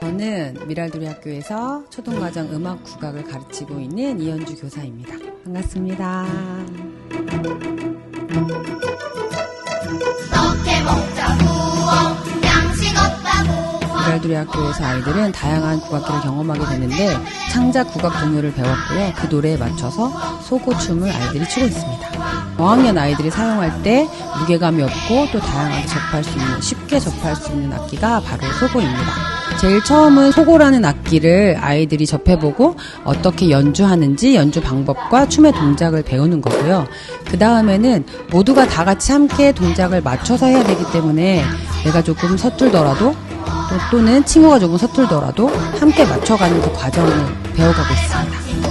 저는 미랄도리 학교에서 초등과정 음악 국악을 가르치고 있는 이현주 교사입니다. 반갑습니다. 미랄도리 학교에서 아이들은 다양한 국악기를 경험하게 되는데 창작 국악 동요를 배웠고요. 그 노래에 맞춰서 소고춤을 아이들이 추고 있습니다. 저학년 아이들이 사용할 때 무게감이 없고 또 다양하게 접할 수 있는 쉽게 접할 수 있는 악기가 바로 소고입니다. 제일 처음은 소고라는 악기를 아이들이 접해보고 어떻게 연주하는지 연주 방법과 춤의 동작을 배우는 거고요. 그 다음에는 모두가 다 같이 함께 동작을 맞춰서 해야 되기 때문에 내가 조금 서툴더라도 또, 또는 친구가 조금 서툴더라도 함께 맞춰가는 그 과정을 배워가고 있습니다.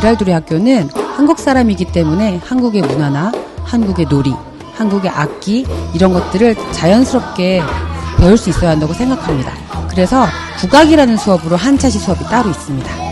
미랄도리 학교는 한국 사람이기 때문에 한국의 문화나 한국의 놀이, 한국의 악기 이런 것들을 자연스럽게 배울 수 있어야 한다고 생각합니다. 그래서 국악이라는 수업으로 한차시 수업이 따로 있습니다.